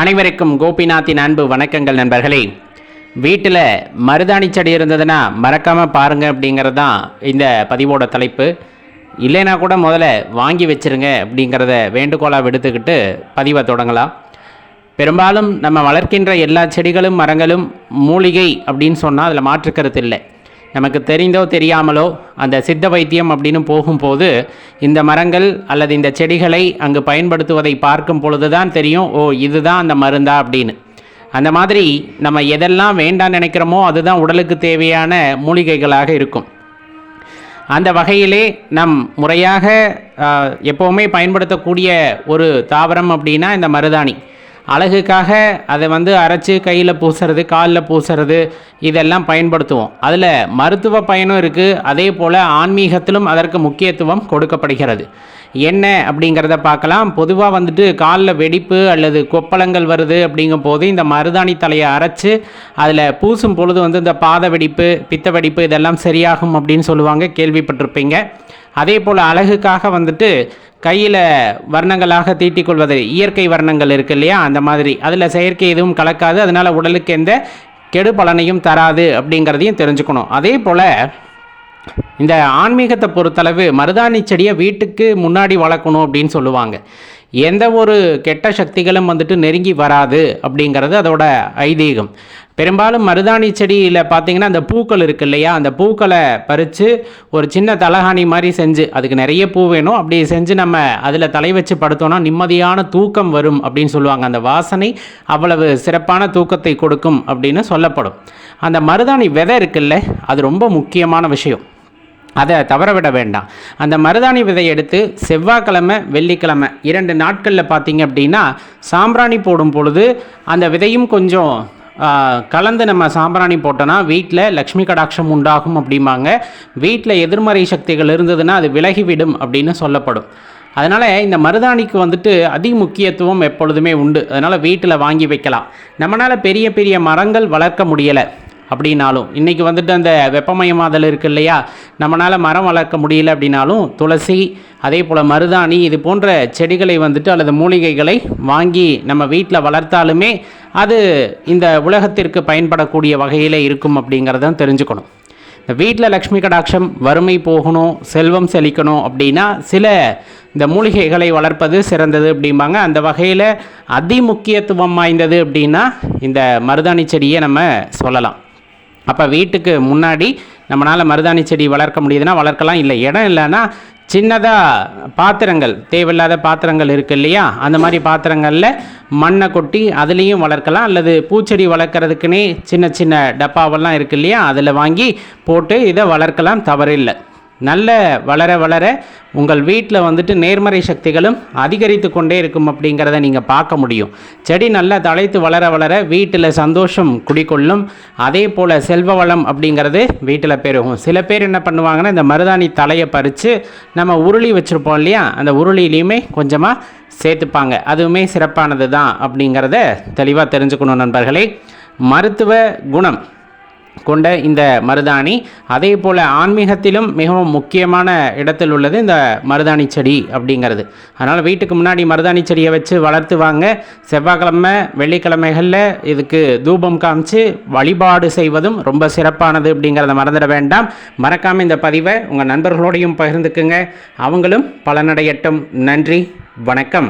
அனைவருக்கும் கோபிநாத்தின் அன்பு வணக்கங்கள் நண்பர்களே. வீட்டில் மருதாணி செடி இருந்ததுன்னா மறக்காமல் பாருங்கள் அப்படிங்கிறது தான் இந்த பதிவோட தலைப்பு. இல்லைனா கூட முதல்ல வாங்கி வச்சிருங்க அப்படிங்கிறத வேண்டுகோளாக விடுத்துக்கிட்டு பதிவை தொடங்கலாம். பெரும்பாலும் நம்ம வளர்க்கின்ற எல்லா செடிகளும் மரங்களும் மூலிகை அப்படின்னு சொன்னால் அதில் மாற்றுக்கருத்து இல்லை. நமக்கு தெரிந்தோ தெரியாமலோ அந்த சித்த வைத்தியம் அப்படின்னு போகும்போது இந்த மரங்கள் அல்லது இந்த செடிகளை அங்கு பயன்படுத்துவதை பார்க்கும் பொழுது தான் தெரியும் ஓ இதுதான் அந்த மருந்தா அப்படின்னு. அந்த மாதிரி நம்ம எதெல்லாம் வேண்டாம் நினைக்கிறோமோ அதுதான் உடலுக்கு தேவையான மூலிகைகளாக இருக்கும். அந்த வகையிலே நம் முறையாக எப்போவுமே பயன்படுத்தக்கூடிய ஒரு தாவரம் அப்படின்னா இந்த மருதாணி. அழகுக்காக அதை வந்து அரைச்சி கையில் பூசுறது காலில் பூசுறது இதெல்லாம் பயன்படுத்துவோம். அதில் மருத்துவ பயனும் இருக்குது அதே போல் ஆன்மீகத்திலும் அதற்கு முக்கியத்துவம் கொடுக்கப்படுகிறது. என்ன அப்படிங்கிறத பார்க்கலாம். பொதுவாக வந்துட்டு காலில் வெடிப்பு அல்லது கொப்பளங்கள் வருது அப்படிங்கும் போது இந்த மருதாணி தலையை அரைச்சு அதில் பூசும் பொழுது வந்து இந்த பாத வெடிப்பு பித்த வெடிப்பு இதெல்லாம் சரியாகும் அப்படின்னு சொல்லுவாங்க. கேள்விப்பட்டிருப்பீங்க. அதே போல் அழகுக்காக வந்துட்டு கையில் வர்ணங்களாக தீட்டிக் கொள்வது இயற்கை வர்ணங்கள் இருக்கு இல்லையா? அந்த மாதிரி. அதில் செயற்கை எதுவும் கலக்காது. அதனால் உடலுக்கு எந்த கெடு பலனையும் தராது அப்படிங்கிறதையும் தெரிஞ்சுக்கணும். அதே போல் இந்த ஆன்மீகத்தை பொறுத்தளவு மருதாணி செடியை வீட்டுக்கு முன்னாடி வளர்க்கணும் அப்படின்னு சொல்லுவாங்க. எந்த ஒரு கெட்ட சக்திகளும் வந்துட்டு நெருங்கி வராது அப்படிங்கிறது அதோட ஐதீகம். பெரும்பாலும் மருதாணி செடியில் பார்த்தீங்கன்னா அந்த பூக்கள் இருக்கு இல்லையா? அந்த பூக்களை பறித்து ஒரு சின்ன தலகாணி மாதிரி செஞ்சு அதுக்கு நிறைய பூ வேணும். அப்படி செஞ்சு நம்ம அதில் தலை வச்சு படுத்தோம்னா நிம்மதியான தூக்கம் வரும் அப்படின்னு சொல்லுவாங்க. அந்த வாசனை அவ்வளவு சிறப்பான தூக்கத்தை கொடுக்கும் அப்படின்னு சொல்லப்படும். அந்த மருதாணி விதை இருக்குல்ல அது ரொம்ப முக்கியமான விஷயம். அதை தவற விட வேண்டாம். அந்த மருதாணி விதை எடுத்து செவ்வாய்க்கிழமை வெள்ளிக்கிழமை இரண்டு நாட்களில் பார்த்தீங்க அப்படின்னா சாம்பிராணி போடும் பொழுது அந்த விதையும் கொஞ்சம் கலந்து நம்ம சாம்பிராணி போட்டோன்னா வீட்டில் லக்ஷ்மி கடாட்சம் உண்டாகும் அப்படிம்பாங்க. வீட்டில் எதிர்மறை சக்திகள் இருந்ததுன்னா அது விலகிவிடும் அப்படின்னு சொல்லப்படும். அதனால் இந்த மருதாணிக்கு வந்துட்டு அதிக முக்கியத்துவம் எப்பொழுதுமே உண்டு. அதனால் வீட்டில் வாங்கி வைக்கலாம். நம்மளால் பெரிய பெரிய மரங்கள் வளர்க்க முடியலை. அப்படின்னாலும் இன்றைக்கி வந்துட்டு அந்த வெப்பமயமாதல் இருக்குது இல்லையா? நம்மளால் மரம் வளர்க்க முடியல அப்படின்னாலும் துளசி அதே போல் மருதாணி இது போன்ற செடிகளை வந்துட்டு அல்லது மூலிகைகளை வாங்கி நம்ம வீட்டில் வளர்த்தாலுமே அது இந்த உலகத்திற்கு பயன்படக்கூடிய வகையில் இருக்கும் அப்படிங்கிறத தெரிஞ்சுக்கணும். இந்த வீட்டில் லக்ஷ்மி கடாட்சம் வறுமை போகணும் செல்வம் செழிக்கணும் அப்படின்னா சில இந்த மூலிகைகளை வளர்ப்பது சிறந்தது அப்படிம்பாங்க. அந்த வகையில் அதி முக்கியத்துவம் வாய்ந்தது அப்படின்னா இந்த மருதாணி செடியை நம்ம சொல்லலாம். அப்போ வீட்டுக்கு முன்னாடி நம்மளால் மருதாணி செடி வளர்க்க முடியுதுன்னா வளர்க்கலாம். இல்லை இடம் இல்லைன்னா சின்னதாக பாத்திரங்கள் தேவையில்லாத பாத்திரங்கள் இருக்குது இல்லையா? அந்த மாதிரி பாத்திரங்களில் மண்ணை கொட்டி அதுலேயும் வளர்க்கலாம். அல்லது பூச்செடி வளர்க்குறதுக்குன்னே சின்ன சின்ன டப்பாவெல்லாம் இருக்கு இல்லையா? அதில் வாங்கி போட்டு இதை வளர்க்கலாம் தவறில்லை. நல்ல வளர வளர உங்கள் வீட்டில் வந்துட்டு நேர்மறை சக்திகளும் அதிகரித்து கொண்டே இருக்கும் அப்படிங்கிறத நீங்கள் பார்க்க முடியும். செடி நல்லா தழைத்து வளர வளர வீட்டில் சந்தோஷம் குடிக்கொள்ளும் அதே போல் செல்வ வளம் அப்படிங்கிறது வீட்டில் பெருகும். சில பேர் என்ன பண்ணுவாங்கன்னா இந்த மருதாணி தலையை பறித்து நம்ம உருளி வச்சுருப்போம் இல்லையா? அந்த உருளிலையுமே கொஞ்சமாக சேர்த்துப்பாங்க. அதுவுமே சிறப்பானது தான் அப்படிங்கிறத தெளிவாக தெரிஞ்சுக்கணும் நண்பர்களே. மருத்துவ குணம். கொண்ட இந்த மருதாணி. அதே போல் ஆன்மீகத்திலும் மிகவும் முக்கியமான இடத்தில் உள்ளது இந்த மருதாணி செடி அப்படிங்கிறது. அதனால் வீட்டுக்கு முன்னாடி மருதாணி செடியை வச்சு வளர்த்து வாங்க. செவ்வாய்க்கிழமை வெள்ளிக்கிழமைகளில் இதுக்கு தூபம் காமிச்சு வழிபாடு செய்வதும் ரொம்ப சிறப்பானது அப்படிங்கிறத மறந்துட வேண்டாம். மறக்காமல் இந்த பதிவை உங்கள் நண்பர்களோடையும் பகிர்ந்துக்குங்க. அவங்களும் பலனடையட்டும். நன்றி வணக்கம்.